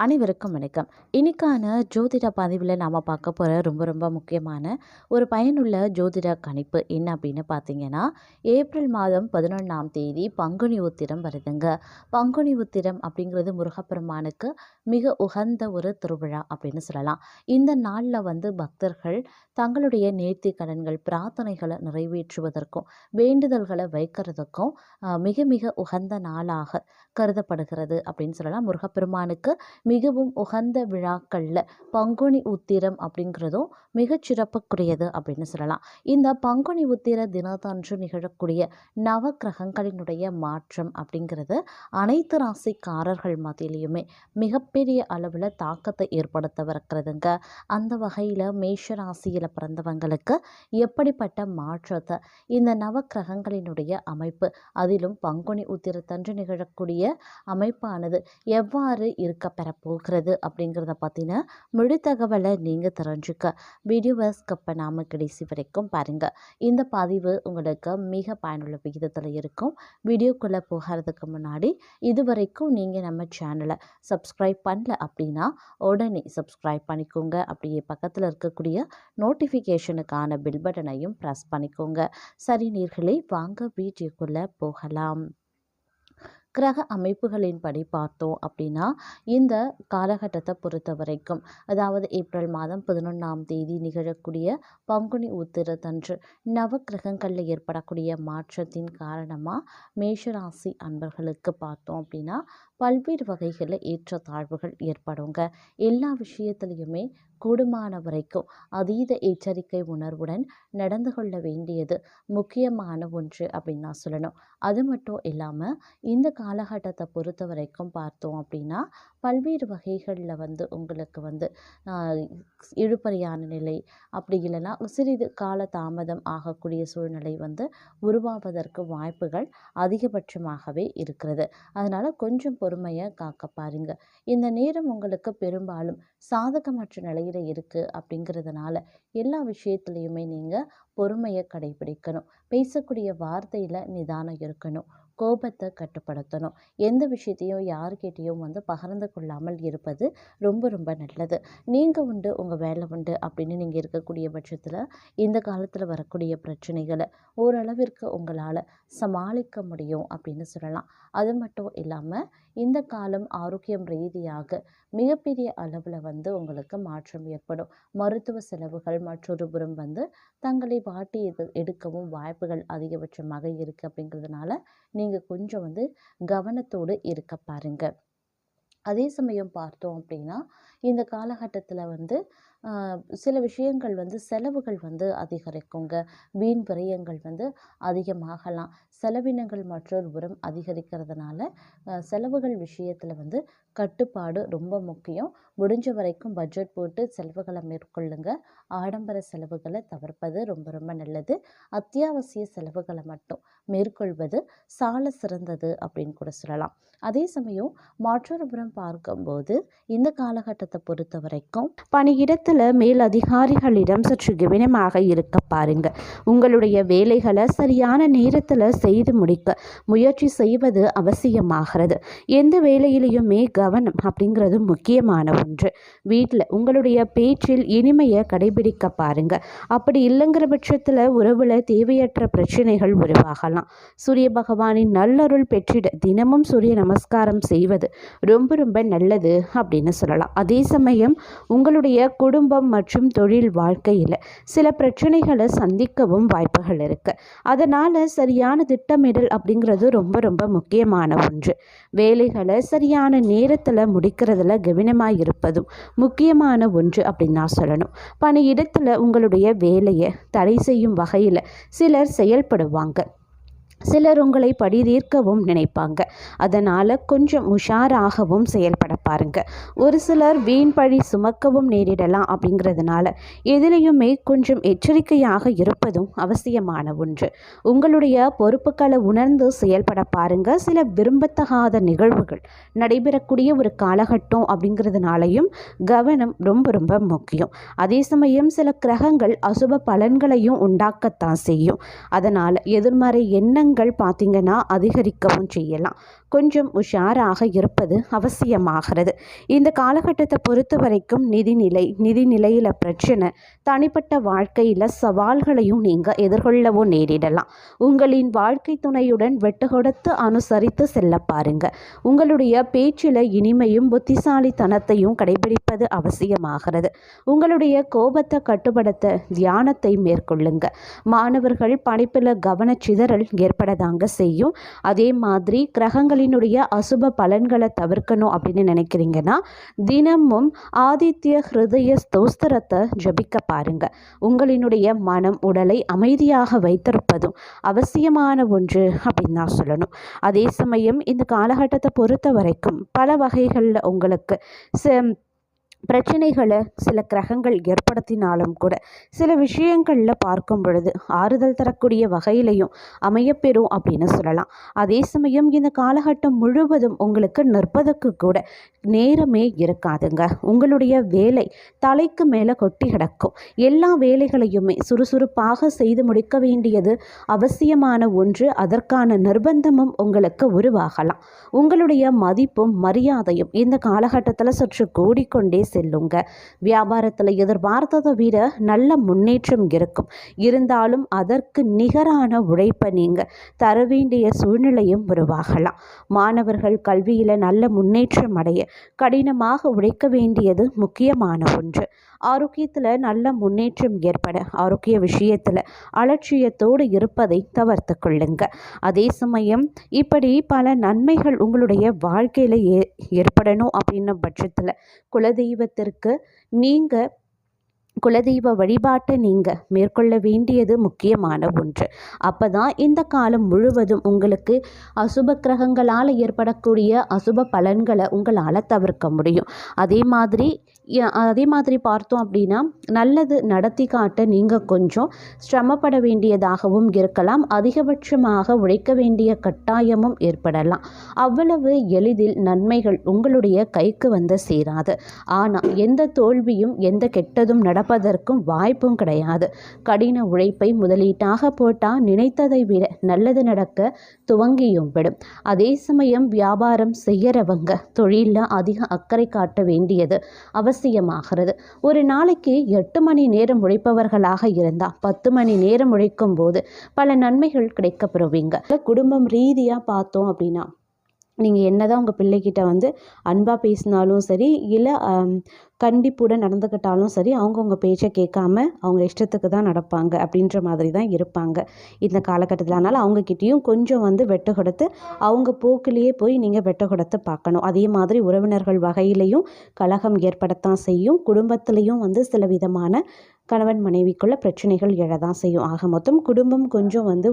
அனைவருக்கும் வணக்கம். இன்னைக்கான ஜோதிட பதிவில் நாம் பார்க்க போகிற ரொம்ப ரொம்ப முக்கியமான ஒரு பயனுள்ள ஜோதிட கணிப்பு என்ன அப்படின்னு பார்த்தீங்கன்னா ஏப்ரல் மாதம் பதினொன்றாம் தேதி பங்குனி உத்திரம் வருதுங்க. பங்குனி உத்திரம் அப்படிங்கிறது முருகப்பெருமானுக்கு மிக உகந்த ஒரு திருவிழா அப்படின்னு சொல்லலாம். இந்த நாளில் வந்து பக்தர்கள் தங்களுடைய நேர்த்தி கடன்கள் பிரார்த்தனைகளை நிறைவேற்றுவதற்கும் வேண்டுதல்களை வைக்கிறதுக்கும் மிக மிக உகந்த நாளாக கருதப்படுகிறது அப்படின்னு சொல்லலாம். முருகப்பெருமானுக்கு மிகவும் உகந்த விழாக்களில் பங்குனி உத்திரம் அப்படிங்கிறதும் மிகச் சிறப்புக்குரியது அப்படின்னு சொல்லலாம். இந்த பங்குனி உத்திர தினத்தன்று நிகழக்கூடிய நவ கிரகங்களினுடைய மாற்றம் அப்படிங்கிறது அனைத்து ராசிக்காரர்கள் மத்தியிலையுமே மிகப்பெரிய அளவில் தாக்கத்தை ஏற்படுத்தவிருக்கிறதுங்க. அந்த வகையில் மேஷ ராசியில் பிறந்தவங்களுக்கு எப்படிப்பட்ட மாற்றத்தை இந்த நவக்கிரகங்களினுடைய அமைப்பு அதிலும் பங்குனி உத்திரத்தன்று நிகழக்கூடிய அமைப்பானது எவ்வாறு இருக்க பெறப்போகிறது அப்படிங்கிறத பற்றின முழு தகவலை நீங்கள் தெரிஞ்சுக்க வீடியோவை ஸ்கிப் பண்ணாமல் கடைசி வரைக்கும் பாருங்கள் இந்த பதிவு உங்களுக்கு மிக பயனுள்ள விகிதத்தில் இருக்கும். வீடியோக்குள்ளே போகிறதுக்கு முன்னாடி இது வரைக்கும் நீங்கள் நம்ம சேனலை சப்ஸ்கிரைப் பண்ணல அப்படின்னா உடனே சப்ஸ்கிரைப் பண்ணிக்கோங்க. அப்படியே பக்கத்தில் இருக்கக்கூடிய நோட்டிஃபிகேஷனுக்கான பில் பட்டனையும் ப்ரெஸ் பண்ணிக்கோங்க. சரி நீர்களே வாங்க வீடியோக்குள்ளே போகலாம். கிரக அமைப்புகளின்படி பார்த்தோம் அப்படின்னா இந்த காலகட்டத்தை பொறுத்த வரைக்கும் அதாவது ஏப்ரல் மாதம் பதினொன்றாம் தேதி நிகழக்கூடிய பங்குனி உத்திரத்தன்று நவ கிரகங்களில் ஏற்படக்கூடிய மாற்றத்தின் காரணமாக மேஷராசி அன்பர்களுக்கு பார்த்தோம் அப்படின்னா பல்வேறு வகைகளில் ஏற்றத்தாழ்வுகள் ஏற்படுங்க. எல்லா விஷயத்துலையுமே கூடுமான வரைக்கும் அதீத எச்சரிக்கை உணர்வுடன் நடந்து கொள்ள வேண்டியது முக்கியமான ஒன்று அப்படின்னு நான் சொல்லணும். அது மட்டும் இல்லாமல் இந்த காலகட்டத்தை பொறுத்த வரைக்கும் பார்த்தோம் அப்படின்னா பல்வேறு வகைகளில் வந்து உங்களுக்கு வந்து ஆஹ், இழுபறியான நிலை அப்படி இல்லைன்னா சிறிது கால தாமதம் ஆகக்கூடிய சூழ்நிலை வந்து உருவாவதற்கு வாய்ப்புகள் அதிகபட்சமாகவே இருக்கிறது. அதனால் கொஞ்சம் பொறுமையை காக்க பாருங்க. இந்த நேரம் உங்களுக்கு பெரும்பாலும் சாதகமற்ற நிலையில் இருக்குது அப்படிங்கிறதுனால எல்லா விஷயத்துலையுமே நீங்கள் பொறுமையை கடைபிடிக்கணும். பேசக்கூடிய வார்த்தையில் நிதானம் இருக்கணும். கோபத்தை கட்டுப்படுத்தணும். எந்த விஷயத்தையும் யார்கிட்டேயும் வந்து பகிர்ந்து கொள்ளாமல் இருப்பது ரொம்ப ரொம்ப நல்லது. நீங்கள் உண்டு உங்கள் வேலை உண்டு அப்படின்னு நீங்கள் இருக்கக்கூடிய பட்சத்தில் இந்த காலத்தில் வரக்கூடிய பிரச்சனைகளை ஓரளவிற்கு உங்களால் சமாளிக்க முடியும் அப்படின்னு சொல்லலாம். அது மட்டும் இல்லாமல் இந்த காலம் ஆரோக்கியம் ரீதியாக மிகப்பெரிய அளவில் வந்து உங்களுக்கு மாற்றம் ஏற்படும். மருத்துவ செலவுகள் மற்றொரு புறம் வந்து தங்களை வாட்டி எது எடுக்கவும் வாய்ப்புகள் அதிகபட்சமாக இருக்குது அப்படிங்கிறதுனால நீங்கள் கொஞ்சம் வந்து கவனத்தோடு இருக்க பாருங்க. அதே சமயம் பார்த்தோம் அப்படின்னா இந்த காலகட்டத்தில் வந்து சில விஷயங்கள் வந்து செலவுகள் வந்து அதிகரிக்குங்க. வீண் விரயங்கள் வந்து அதிகமாகலாம். செலவினங்கள் மற்றொரு புறம் அதிகரிக்கிறதுனால செலவுகள் விஷயத்தில் வந்து கட்டுப்பாடு ரொம்ப முக்கியம். முடிஞ்ச வரைக்கும் பட்ஜெட் போட்டு செலவுகளை மேற்கொள்ளுங்க. ஆடம்பர செலவுகளை தவிர்ப்பது ரொம்ப ரொம்ப நல்லது. அத்தியாவசிய செலவுகளை மட்டும் மேற்கொள்வது சால சிறந்தது அப்படின்னு கூட சொல்லலாம். அதே சமயம் மற்றொரு புறம் பார்க்கும்போது இந்த காலகட்டத்தை பொறுத்த வரைக்கும் பணியிடத்தில் மேல் அதிகாரிகளிடம் சற்று கவனமாக இருக்க பாருங்க. உங்களுடைய வேலைகளை சரியான நேரத்தில் செய்து முடிக்க முயற்சி செய்வது அவசியமாகிறது. எந்த வேலையிலையுமே கவனம் அப்படிங்கிறது முக்கியமான ஒன்று. வீட்டில் உங்களுடைய பேச்சில் இனிமையை கடைபிடிக்க பாருங்க. அப்படி இல்லைங்கிற பட்சத்தில் உறவில் தேவையற்ற பிரச்சனைகள் உருவாகலாம். சூரிய பகவானின் நல்லருள் பெற்றிட தினமும் சூரிய நமஸ்காரம் செய்வது ரொம்ப ரொம்ப நல்லது அப்படின்னு சொல்லலாம். அதே சமயம் உங்களுடைய குடும்பம் மற்றும் தொழில் வாழ்க்கையில் சில பிரச்சனைகளை சந்திக்கவும் வாய்ப்புகள் இருக்குது அதனால் சரியான திட்டமிடல் அப்படிங்கிறது ரொம்ப ரொம்ப முக்கியமான ஒன்று. வேலைகளை சரியான நேரத்தில் முடிக்கிறதுல கவனமாக இருப்பதும் முக்கியமான ஒன்று அப்படின்னு நான் சொல்லணும். பணியிடத்தில் உங்களுடைய வேலையை தடை செய்யும் வகையில் சிலர் செயல்படுவாங்க. சிலர் உங்களை படி தீர்க்கவும் நினைப்பாங்க. அதனால் கொஞ்சம் உஷாராகவும் செயல்பட பாருங்க. ஒரு சிலர் வீண் பழி சுமக்கவும் நேரிடலாம் அப்படிங்கிறதுனால எதிலையுமே கொஞ்சம் எச்சரிக்கையாக இருப்பதும் அவசியமான ஒன்று. உங்களுடைய பொறுப்புகளை உணர்ந்து செயல்பட பாருங்க. சில விரும்பத்தகாத நிகழ்வுகள் நடைபெறக்கூடிய ஒரு காலகட்டம் அப்படிங்கிறதுனாலையும் கவனம் ரொம்ப ரொம்ப முக்கியம். அதே சமயம் சில கிரகங்கள் அசுப பலன்களையும் உண்டாக்கத்தான் செய்யும். அதனால் எதிர்மறை எண்ணங்கள் பார்த்தீங்கன்னா அதிகரிக்கவும் செய்யலாம். கொஞ்சம் உஷாராக இருப்பது அவசியமாகிறது. இந்த காலகட்டத்தை பொறுத்த வரைக்கும் நிதிநிலை நிதிநிலையில் பிரச்சனை தனிப்பட்ட வாழ்க்கையில் சவால்களையும் நீங்கள் எதிர்கொள்ளவும் நேரிடலாம். உங்களின் வாழ்க்கை துணையுடன் வெட்டு கொடுத்து அனுசரித்து செல்ல பாருங்க. உங்களுடைய பேச்சில் இனிமையும் புத்திசாலித்தனத்தையும் கடைபிடிப்பது அவசியமாகிறது. உங்களுடைய கோபத்தை கட்டுப்படுத்த தியானத்தை மேற்கொள்ளுங்க. மாணவர்கள் படிப்பில் கவனச்சிதறல் ஏற்படதாங்க செய்யும். அதே மாதிரி கிரகங்களினுடைய அசுப பலன்களை தவிர்க்கணும் அப்படின்னு நினைக்கிறீங்கன்னா தினமும் ஆதித்ய ஹிருதய ஸ்தோஸ்திரத்தை ஜபிக்க பாருங்க. உங்களினுடைய மனம் உடலை அமைதியாக வைத்திருப்பதும் அவசியமான ஒன்று அப்படின்னு தான் சொல்லணும். அதே சமயம் இந்த காலகட்டத்தை பொறுத்த வரைக்கும் பல வகைகளில் உங்களுக்கு பிரச்சனைகளை சில கிரகங்கள் ஏற்படுத்தினாலும் கூட சில விஷயங்களில் பார்க்கும் பொழுது ஆறுதல் தரக்கூடிய வகையிலையும் அமையப்பெறும் அப்படின்னு சொல்லலாம். அதே சமயம் இந்த காலகட்டம் முழுவதும் உங்களுக்கு நிற்பதற்கு கூட நேரமே இருக்காதுங்க. உங்களுடைய வேலை தலைக்கு மேலே கொட்டி கிடக்கும். எல்லா வேலைகளையுமே சுறுசுறுப்பாக செய்து முடிக்க வேண்டியது அவசியமான ஒன்று. அதற்கான நிர்பந்தமும் உங்களுக்கு உருவாகலாம். உங்களுடைய மதிப்பும் மரியாதையும் இந்த காலகட்டத்தில் சற்று கூடிக்கொண்டே செல்லுங்க. வியாபாரத்தில் எதிர்பார்த்ததை விட நல்ல முன்னேற்றம் இருக்கும். இருந்தாலும் அதற்கு நிகரான உழைப்பை நீங்கள் தர வேண்டிய சூழ்நிலையும் உருவாகலாம். மாணவர்கள் கல்வியில் நல்ல முன்னேற்றம் அடைய கடினமாக உழைக்க வேண்டியது முக்கியமான ஒன்று. ஆரோக்கியத்தில் நல்ல முன்னேற்றம் ஏற்பட ஆரோக்கிய விஷயத்தில் அலட்சியத்தோடு இருப்பதை தவிர்த்து கொள்ளுங்க. அதே சமயம் இப்படி பல நன்மைகள் உங்களுடைய வாழ்க்கையில் ஏ ஏற்படணும் அப்படின்ன பட்சத்தில் குலதெய்வத்திற்கு நீங்கள் குலதெய்வ வழிபாட்டை நீங்கள் மேற்கொள்ள வேண்டியது முக்கியமான ஒன்று. அப்போ தான் இந்த காலம் முழுவதும் உங்களுக்கு அசுப கிரகங்களால் ஏற்படக்கூடிய அசுப பலன்களை உங்களால் தவிர்க்க முடியும். அதே மாதிரி அதே மாதிரி பார்த்தோம் அப்படின்னா நல்லது நடத்தி காட்ட நீங்கள் கொஞ்சம் சிரமப்பட வேண்டியதாகவும் இருக்கலாம். அதிகபட்சமாக உழைக்க வேண்டிய கட்டாயமும் ஏற்படலாம். அவ்வளவு எளிதில் நன்மைகள் உங்களுடைய கைக்கு வந்து சேராது. ஆனால் எந்த தோல்வியும் எந்த கெட்டதும் நடப்பதற்கும் வாய்ப்பும் கிடையாது. கடின உழைப்பை முதலீட்டாக போட்டால் நினைத்ததை விட நல்லது நடக்க துவங்கியும் விடும். அதே சமயம் வியாபாரம் செய்யறவங்க தொழிலில் அதிக அக்கறை காட்ட வேண்டியது அவசியமாகிறது. ஒரு நாளைக்கு எட்டு மணி நேரம் உழைப்பவர்களாக இருந்தால் பத்து மணி நேரம் உழைக்கும் போது பல நன்மைகள் கிடைக்கப்பெறுவீங்க. குடும்பம் ரீதியாக பார்த்தோம் அப்படின்னா நீங்கள் என்ன தான் உங்கள் பிள்ளைகிட்ட வந்து அன்பாக பேசினாலும் சரி இல்லை கண்டிப்புடன் நடந்துக்கிட்டாலும் சரி அவங்க உங்கள் பேச்சை கேட்காம அவங்க இஷ்டத்துக்கு தான் நடப்பாங்க அப்படின்ற மாதிரி தான் இருப்பாங்க இந்த காலகட்டத்தில். அதனால் அவங்கக்கிட்டேயும் கொஞ்சம் வந்து வெட்ட கொடுத்து அவங்க போக்கிலேயே போய் நீங்கள் வெட்ட கொடுத்து பார்க்கணும். அதே மாதிரி உறவினர்கள் வகையிலையும் கலகம் ஏற்படத்தான் செய்யும். குடும்பத்துலேயும் வந்து சில விதமான கணவன் மனைவிக்குள்ள பிரச்சனைகள் எழதான் செய்யும். ஆக மொத்தம் குடும்பம் கொஞ்சம் வந்து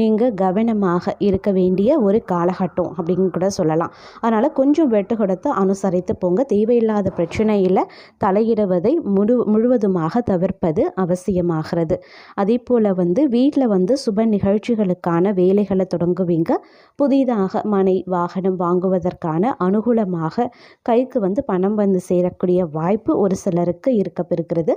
நீங்கள் கவனமாக இருக்க வேண்டிய ஒரு காலகட்டம் அப்படின்னு கூட சொல்லலாம். அதனால் கொஞ்சம் வெட்டு கொடுத்து அனுசரித்து போங்க. தேவையில்லாத பிரச்சனையில் தலையிடுவதை முழு முழுவதுமாக தவிர்ப்பது அவசியமாகிறது. அதே போல் வந்து வீட்டில் வந்து சுப நிகழ்ச்சிகளுக்கான வேலைகளை தொடங்குவீங்க. புதிதாக மனை வாகனம் வாங்குவதற்கான அனுகூலமாக கைக்கு வந்து பணம் வந்து சேரக்கூடிய வாய்ப்பு ஒரு சிலருக்கு இருக்கப்பெறுகிறது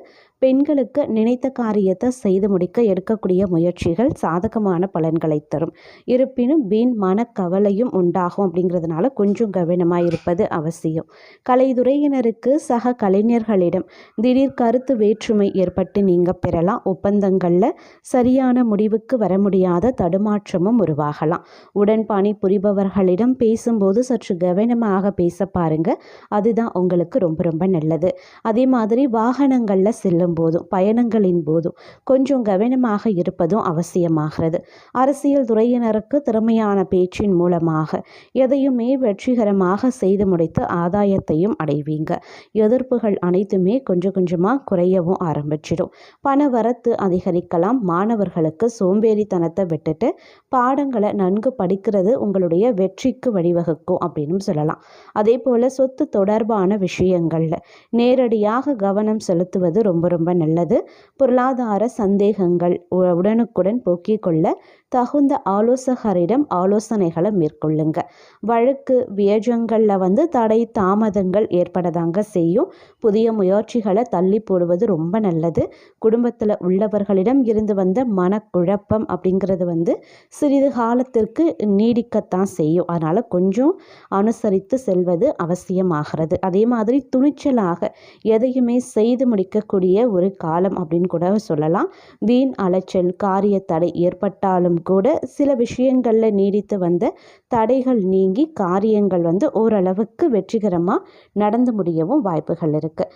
உங்களுக்கு நினைத்த காரியத்தை செய்து முடிக்க எடுக்கக்கூடிய முயற்சிகள் சாதகமான பலன்களை தரும். இருப்பினும் வீண் மனக்கவலையும் உண்டாகும் அப்படிங்கிறதுனால கொஞ்சம் கவனமாக இருப்பது அவசியம். கலைத்துறையினருக்கு சக கலைஞர்களிடம் திடீர் கருத்து வேற்றுமை ஏற்பட்டு நீங்கள் பெறலாம். ஒப்பந்தங்களில் சரியான முடிவுக்கு வர முடியாத தடுமாற்றமும் உருவாகலாம். உடன்பாணி புரிபவர்களிடம் பேசும்போது சற்று கவனமாக பேச பாருங்க. அதுதான் உங்களுக்கு ரொம்ப ரொம்ப நல்லது. அதே மாதிரி வாகனங்களில் செல்லும் போதும் பயணங்களின் போதும். கொஞ்சம் கவனமாக இருப்பதும் அவசியமாகிறது. அரசியல் துறையினருக்கு திறமையான பேச்சின் மூலமாக எதையுமே வெற்றிகரமாக செய்து முடித்து ஆதாயத்தையும் அடைவீங்க. எதிர்ப்புகள் அனைத்துமே கொஞ்சம் கொஞ்சமாக குறையவும் ஆரம்பிச்சிடும். பண வரத்து அதிகரிக்கலாம். மாணவர்களுக்கு சோம்பேறித்தனத்தை விட்டுட்டு பாடங்களை நன்கு படிக்கிறது உங்களுடைய வெற்றிக்கு வழிவகுக்கும் அப்படின்னு சொல்லலாம். அதே போல் சொத்து தொடர்பான விஷயங்களில் நேரடியாக கவனம் செலுத்துவது ரொம்ப ரொம்ப நல்லது. நல்லது பொருளாதார சந்தேகங்கள் உடனுக்குடன் போக்கிக் கொள்ள தகுந்த ஆலோசகரிடம் ஆலோசனைகளை மேற்கொள்ளுங்க. வழக்கு வியஜங்களில் வந்து தடை தாமதங்கள் ஏற்படதாங்க செய்யும். புதிய முயற்சிகளை தள்ளி போடுவது ரொம்ப நல்லது. குடும்பத்தில் உள்ளவர்களிடம் இருந்து வந்த மனக்குழப்பம் அப்படிங்கிறது வந்து சிறிது காலத்திற்கு நீடிக்கத்தான் செய்யும். அதனால் கொஞ்சம் அனுசரித்து செல்வது அவசியமாகிறது. அதே மாதிரி துணிச்சலாக எதையுமே செய்து முடிக்கக்கூடிய ஒரு காலம் அப்படின்னு கூட சொல்லலாம். வீண் அலைச்சல் காரிய தடை ஏற்பட்டாலும் கூட சில விஷயங்களில் நீடித்து வந்த தடைகள் நீங்கி காரியங்கள் வந்து ஓரளவுக்கு வெற்றிகரமாக நடந்து முடியவும் வாய்ப்புகள் இருக்குது